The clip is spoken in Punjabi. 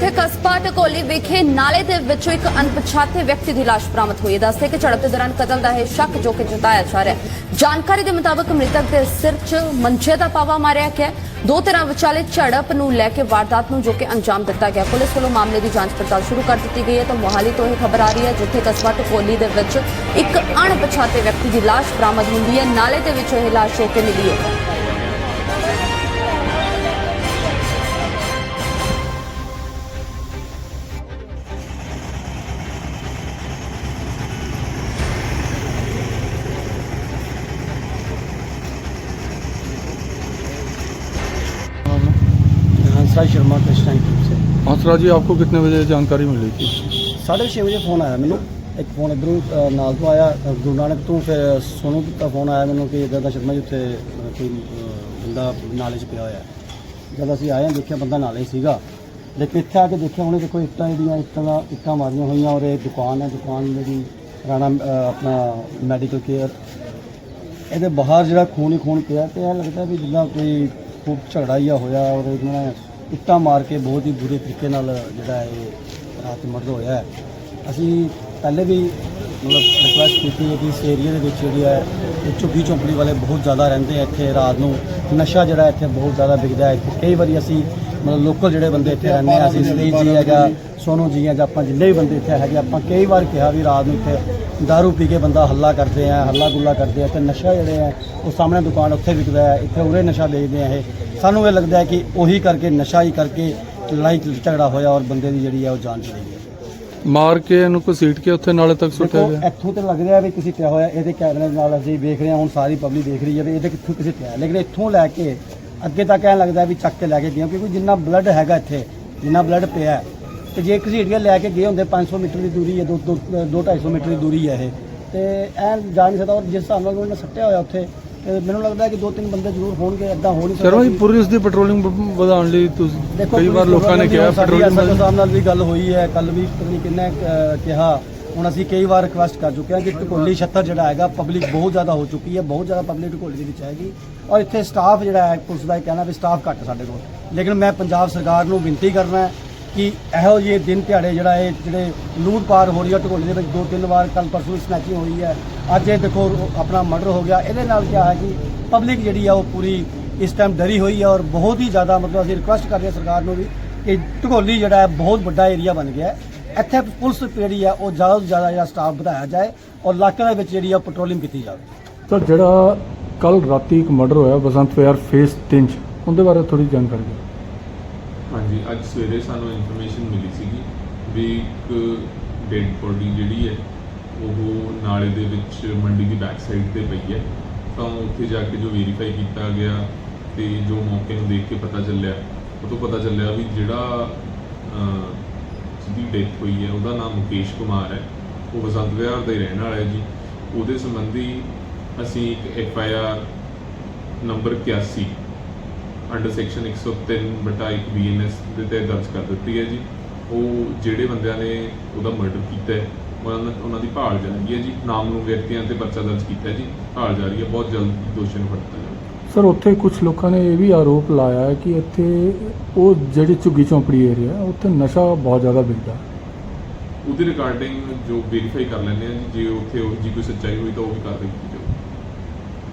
ਜਿੱਥੇ ਨਾਲੇ ਦੇ ਵਿੱਚੋਂ ਇੱਕ ਅਣਪਛਾਤੇ ਵਿਅਕਤੀ ਦੀ ਲਾਸ਼ ਬਰਾਮਦ ਹੋਈ ਹੈ। ਦੱਸਦੇ ਕਿ ਝੜਪ ਦੇ ਦੌਰਾਨ ਕਤਲ ਦਾ ਇਹ ਸ਼ੱਕ ਜੋ ਕਿ ਜਤਾਇਆ ਜਾ ਰਿਹਾ ਹੈ। ਜਾਣਕਾਰੀ ਦੇ ਮੁਤਾਬਕ ਮ੍ਰਿਤਕ ਦੇ ਸਿਰ 'ਚ ਮੰਜੇ ਦਾ ਪਾਵਾ ਮਾਰਿਆ ਗਿਆ ਦੋ ਤਰ੍ਹਾਂ ਵਿਚਾਲੇ ਝੜਪ ਨੂੰ ਲੈ ਕੇ ਵਾਰਦਾਤ ਨੂੰ ਜੋ ਕਿ ਅੰਜਾਮ ਦਿੱਤਾ ਗਿਆ। ਪੁਲਿਸ ਵੱਲੋਂ ਮਾਮਲੇ ਦੀ ਜਾਂਚ ਪੜਤਾਲ ਸ਼ੁਰੂ ਕਰ ਦਿੱਤੀ ਗਈ ਹੈ। ਤਾਂ ਮੋਹਾਲੀ ਤੋਂ ਇਹ ਖਬਰ ਆ ਰਹੀ ਹੈ, ਜਿੱਥੇ ਕਸਬਾ ਟਕੋਲੀ ਦੇ ਵਿੱਚ ਇੱਕ ਅਣਪਛਾਤੇ ਵਿਅਕਤੀ ਦੀ ਲਾਸ਼ ਬਰਾਮਦ ਹੁੰਦੀ ਹੈ। ਨਾਲੇ ਦੇ ਵਿੱਚੋਂ ਇਹ ਲਾਸ਼ ਜੋ ਕਿ ਮਿਲੀ ਹੈ। ਹੰਸਰਾਜ ਸ਼ਰਮਾ ਕ੍ਰਿਸ਼ਨਾਈ से हंसराज जी आपको कितने बजे जानकारी मिली थी ਸਾਢੇ ਛੇ ਵਜੇ ਫੋਨ ਆਇਆ ਮੈਨੂੰ ਇੱਕ ਫੋਨ ਇਧਰੋਂ ਨਾਲ ਤੋਂ ਆਇਆ ਅ, ਗੁਰੂ ਨਾਨਕ ਤੋਂ ਫਿਰ ਸੋਨੂ ਦਾ ਫੋਨ ਆਇਆ ਮੈਨੂੰ ਕਿ ਇਦਾਂ ਦਾ ਸ਼ਰਮਾ ਜੀ ਉੱਥੇ ਅ, ਕੋਈ ਅ, ਬੰਦਾ ਨਾਲੇ 'ਚ ਪਿਆ ਹੋਇਆ ਹੈ। ਜਦ ਅਸੀਂ ਆਏ ਹਾਂ ਦੇਖਿਆ ਬੰਦਾ ਨਾਲੇ 'ਚ ਸੀਗਾ ਲੇਕਿਨ ਇੱਥੇ ਆ ਕੇ ਦੇਖਿਆ ਉਹਨੇ ਦੇਖੋ ਇੱਟਾਂ ਜਿਹੜੀਆਂ ਇੱਟਾਂ ਦਾ ਇੱਟਾਂ ਮਾਰੀਆਂ ਹੋਈਆਂ ਔਰ ਇਹ ਦੁਕਾਨ ਹੈ ਦੁਕਾਨ ਜਿਹੜੀ ਰਾਣਾ ਅ, ਆਪਣਾ ਮੈਡੀਕਲ ਕੇਅਰ ਇਹਦੇ ਬਾਹਰ ਜਿਹੜਾ ਖੂਨ ਹੀ ਖੂਨ ਪਿਆ ਤੇ ਇਹ ਲੱਗਦਾ ਵੀ ਜਿੱਦਾਂ ਕੋਈ ਖੂਬ ਝਗੜਾ ਜਿਹਾ ਹੋਇਆ ਔਰ ਇਹਨਾਂ ਇੱਟਾਂ ਮਾਰ ਕੇ ਬਹੁਤ ਹੀ ਬੁਰੇ ਤਰੀਕੇ ਨਾਲ ਜਿਹੜਾ ਇਹ ਰਾਤ ਮਰਦ ਹੋਇਆ ਹੈ। ਅਸੀਂ ਪਹਿਲੇ ਵੀ ਮਤਲਬ ਰਿਕੁਐਸਟ ਕੀਤੀ ਹੈ ਕਿ ਇਸ ਏਰੀਆ ਦੇ ਵਿੱਚ ਜਿਹੜੀ ਹੈ, ਇਹ ਝੁੱਗੀ ਚੌਂਪੜੀ ਵਾਲੇ ਬਹੁਤ ਜ਼ਿਆਦਾ ਰਹਿੰਦੇ ਆ ਇੱਥੇ ਰਾਤ ਨੂੰ। ਨਸ਼ਾ ਜਿਹੜਾ ਇੱਥੇ ਬਹੁਤ ਜ਼ਿਆਦਾ ਵਿਕਦਾ ਹੈ। ਕਈ ਵਾਰੀ ਅਸੀਂ ਮਤਲਬ ਲੋਕਲ ਜਿਹੜੇ ਬੰਦੇ ਇੱਥੇ ਰਹਿੰਦੇ ਆ, ਅਸੀਂ ਸਰੀਰ ਜੀ ਹੈ ਸੋਨੂ ਜੀ ਹੈ ਜਾਂ ਆਪਾਂ ਜਿੰਨੇ ਵੀ ਬੰਦੇ ਇੱਥੇ ਹੈਗੇ ਆਪਾਂ ਕਈ ਵਾਰ ਕਿਹਾ ਵੀ ਰਾਤ ਨੂੰ ਇੱਥੇ ਦਾਰੂ ਪੀ ਕੇ ਬੰਦਾ ਹੱਲਾ ਕਰਦੇ ਆ ਹੱਲਾ ਗੁੱਲਾ ਕਰਦੇ ਆ ਤੇ ਨਸ਼ਾ ਜਿਹੜੇ ਆ ਉਹ ਸਾਹਮਣੇ ਦੁਕਾਨ ਉੱਥੇ ਵਿਕਦਾ ਹੈ ਇੱਥੇ ਉਰੇ ਨਸ਼ਾ ਵੇਚਦੇ ਆ ਇਹ। ਸਾਨੂੰ ਇਹ ਲੱਗਦਾ ਹੈ ਕਿ ਉਹੀ ਕਰਕੇ ਨਸ਼ਾ ਹੀ ਕਰਕੇ ਲੜਾਈ ਝਗੜਾ ਹੋਇਆ ਔਰ ਬੰਦੇ ਦੀ ਜਿਹੜੀ ਹੈ ਉਹ ਜਾਨ ਚਲੀ ਗਈ ਮਾਰ ਕੇ ਇਹਨੂੰ ਘਸੀਟ ਕੇ ਉੱਥੇ ਨਾਲੇ ਤੱਕ ਸੁੱਟਿਆ ਗਿਆ? ਇੱਥੋਂ ਤੇ ਲੱਗ ਰਿਹਾ ਵੀ ਕਿਸੇ ਪਿਆ ਹੋਇਆ ਇਹਦੇ ਕੈਮਰੇ ਨਾਲ ਅਸੀਂ ਵੇਖ ਰਹੇ ਹਾਂ ਹੁਣ ਸਾਰੀ ਪਬਲਿਕ ਦੇਖ ਰਹੀ ਹੈ ਵੀ ਇਹਦੇ ਕਿੱਥੋਂ ਕਿਸੇ ਪਿਆ ਲੇਕਿਨ ਇੱਥੋਂ ਲੈ ਕੇ ਅੱਗੇ ਤੱਕ ਐਂ ਲੱਗਦਾ ਵੀ ਚੱਕ ਕੇ ਲੈ ਕੇ ਗਏ ਕਿਉਂਕਿ ਜਿੰਨਾ ਬਲੱਡ ਹੈਗਾ ਇੱਥੇ ਜਿੰਨਾ ਬਲੱਡ ਪਿਆ ਤੇ ਜੇ ਘਸੀਟੀਆਂ ਲੈ ਕੇ ਗਏ ਹੁੰਦੇ 500 ਮੀਟਰ ਦੀ ਦੂਰੀ ਹੈ 2 2 250 ਮੀਟਰ ਦੀ ਦੂਰੀ ਹੈ ਇਹ। ਤੇ ਐਂ ਜਾ ਨਹੀਂ ਸਕਦਾ ਔਰ ਜਿਸ ਹਿਸਾਬ ਨਾਲ ਉਹਨੇ ਸੱਟਿਆ ਹੋਇਆ ਉੱਥੇ ਮੈਨੂੰ ਲੱਗਦਾ ਕਿ ਦੋ ਤਿੰਨ ਬੰਦੇ ਜ਼ਰੂਰ ਹੋਣਗੇ ਐਦਾਂ ਹੋ ਨਹੀਂ ਸ਼ਰਮਾ ਜੀ ਕਿ- ਪੁਲਿਸ ਦੀ ਪੈਟਰੋਲਿੰਗ ਵਧਾਉਣ ਲਈ ਤੁਸੀਂ ਕਈ ਵਾਰ ਲੋਕਾਂ ਨੇ ਕਿਹਾ ਸਾਡੀ ਪੈਟਰੋਲਿੰਗ ਵਧ- ਸਾਹਿਬ ਨਾਲ ਵੀ ਗੱਲ ਹੋਈ ਹੈ ਕੱਲ ਵੀ ਪਤਾ ਨਹੀਂ ਕਿੰਨੇ ਕਿਹਾ। ਹੁਣ ਅਸੀਂ ਕਈ ਵਾਰ ਰਿਕੁਐਸਟ ਕਰ ਚੁੱਕੇ ਹਾਂ ਕਿ ਢਕੋਲੀ ਛੱਤਰ ਜਿਹੜਾ ਹੈਗਾ ਪਬਲਿਕ ਬਹੁਤ ਜ਼ਿਆਦਾ ਹੋ ਚੁੱਕੀ ਹੈ ਬਹੁਤ ਜ਼ਿਆਦਾ ਪਬਲਿਕ ਢਕੋਲੀ ਦੇ ਵਿੱਚ ਹੈਗੀ। ਔਰ ਇੱਥੇ ਸਟਾਫ ਜਿਹੜਾ ਹੈ ਪੁਲਿਸ ਦਾ ਇਹ ਕਹਿਣਾ ਵੀ ਸਟਾਫ ਘੱਟ ਸਾਡੇ ਕੋਲ। ਲੇਕਿਨ ਮੈਂ ਪੰਜਾਬ ਸਰਕਾਰ ਨੂੰ ਬੇਨਤੀ ਕਰਨਾ ਹੈ ਕਿ ਇਹੋ ਜਿਹੇ ਦਿਨ ਦਿਹਾੜੇ ਜਿਹੜਾ ਇਹ ਜਿਹੜੇ ਲੂਟ ਪਾਰ ਹੋ ਰਹੀ ਹੈ ਢਕੋਲੀ ਦੇ ਵਿੱਚ, ਦੋ ਤਿੰਨ ਵਾਰ ਕੱਲ ਪਰਸੋਂ ਸਨੈਚਿੰਗ ਹੋਈ ਹੈ। ਅੱਜ ਇਹ ਦੇਖੋ ਆਪਣਾ ਮਰਡਰ ਹੋ ਗਿਆ। ਇਹਦੇ ਨਾਲ ਕੀ ਹੈ ਕਿ ਪਬਲਿਕ ਜਿਹੜੀ ਆ, ਉਹ ਪੂਰੀ ਇਸ ਟਾਈਮ ਡਰੀ ਹੋਈ ਹੈ ਔਰ ਬਹੁਤ ਹੀ ਜ਼ਿਆਦਾ ਮਤਲਬ ਅਸੀਂ ਰਿਕੁਐਸਟ ਕਰ ਰਹੇ ਹਾਂ ਸਰਕਾਰ ਨੂੰ ਵੀ ਕਿ ਢਗੋਲੀ ਜਿਹੜਾ ਹੈ, ਬਹੁਤ ਵੱਡਾ ਏਰੀਆ ਬਣ ਗਿਆ ਹੈ। ਇੱਥੇ ਪੁਲਿਸ ਜਿਹੜੀ ਆ, ਉਹ ਜ਼ਿਆਦਾ ਤੋਂ ਜ਼ਿਆਦਾ ਜਿਹੜਾ ਸਟਾਫ ਵਧਾਇਆ ਜਾਏ ਔਰ ਇਲਾਕਿਆਂ ਦੇ ਵਿੱਚ ਜਿਹੜੀ ਆ ਪੈਟਰੋਲਿੰਗ ਕੀਤੀ ਜਾਵੇ। ਤਾਂ ਜਿਹੜਾ ਕੱਲ ਰਾਤੀ ਇੱਕ ਮਰਡਰ ਹੋਇਆ, ਬਸੰਤ ਵਿਹਾਰ ਫੇਸ 3 ਚ, ਉਹਦੇ ਬਾਰੇ ਥੋੜੀ ਜਾਣਕਾਰੀ ਦਿਓ। ਹਾਂਜੀ, ਅੱਜ ਸਵੇਰੇ ਸਾਨੂੰ ਇਨਫੋਰਮੇਸ਼ਨ ਮਿਲੀ ਸੀਗੀ ਵੀ ਇੱਕ ਡੈਡ ਬੋਡੀ ਜਿਹੜੀ ਹੈ, ਉਹ ਨਾਲੇ ਦੇ ਵਿੱਚ ਮੰਡੀ ਦੀ ਬੈਕ ਸਾਈਡ ਤੇ ਪਈ ਹੈ। ਤਾਂ ਉੱਥੇ ਜਾ ਕੇ ਜੋ ਵੈਰੀਫਾਈ ਕੀਤਾ ਗਿਆ ਤੇ ਜੋ ਮੌਕੇ ਨੂੰ ਦੇਖ ਕੇ ਪਤਾ ਚੱਲਿਆ, ਉਹ ਤੋਂ ਪਤਾ ਚੱਲਿਆ ਵੀ ਜਿਹੜਾ ਜਿਹਦੀ ਡੈਥ ਹੋਈ ਹੈ, ਉਹਦਾ ਨਾਮ ਮੁਕੇਸ਼ ਕੁਮਾਰ ਹੈ। ਉਹ ਬਸੰਤ ਵਿਹਾਰ ਦਾ ਹੀ ਰਹਿਣ ਵਾਲਾ ਹੈ ਜੀ। ਉਹਦੇ ਸੰਬੰਧੀ ਅਸੀਂ ਇੱਕ F I R number 81 under section 103 ਬਟਾ 1 ਬੀਐਨਐਸ ਦੇ ਤੇ ਦਰਜ ਕਰ ਦਿੱਤੀ ਹੈ ਜੀ। ਉਹ ਜਿਹੜੇ ਬੰਦਿਆਂ ਨੇ ਉਹਦਾ ਮਰਡਰ ਕੀਤਾ ਹੈ ਉਹਨਾਂ ਨੂੰ- ਉਹਨਾਂ ਦੀ ਭਾਲ ਜਾਰੀ ਹੈ ਜੀ। ਨਾਮ ਨੂੰ ਵਿਅਕਤੀਆਂ ਤੇ ਪਰਚਾ ਦਰਜ ਕੀਤਾ ਜੀ। ਭਾਲ ਜਾਰੀ ਹੈ ਬਹੁਤ ਜਲਦ ਦੋਸ਼ੀ ਨੂੰ ਫੜ ਲਿਆ ਜਾਵੇਗਾ ਸਰ ਉੱਥੇ ਕੁਝ ਲੋਕਾਂ ਨੇ ਇਹ ਵੀ ਆਰੋਪ ਲਾਇਆ ਹੈ ਕਿ ਇੱਥੇ ਉਹ ਜਿਹੜੀ ਝੁੱਗੀ ਚੌਂਪੜੀ ਏਰੀਆ ਉੱਥੇ ਨਸ਼ਾ ਬਹੁਤ ਜ਼ਿਆਦਾ ਵਿਕਦਾ ਉਹਦੇ ਰਿਗਾਰਡਿੰਗ ਜੋ ਵੈਰੀਫਾਈ ਕਰ ਲੈਂਦੇ ਆ ਜੀ। ਜੇ ਉੱਥੇ ਉਹ ਜੀ ਕੋਈ ਸੱਚਾਈ ਹੋਈ ਤਾਂ ਉਹ ਵੀ ਕੀਤੀ ਜਾਵੇਗੀ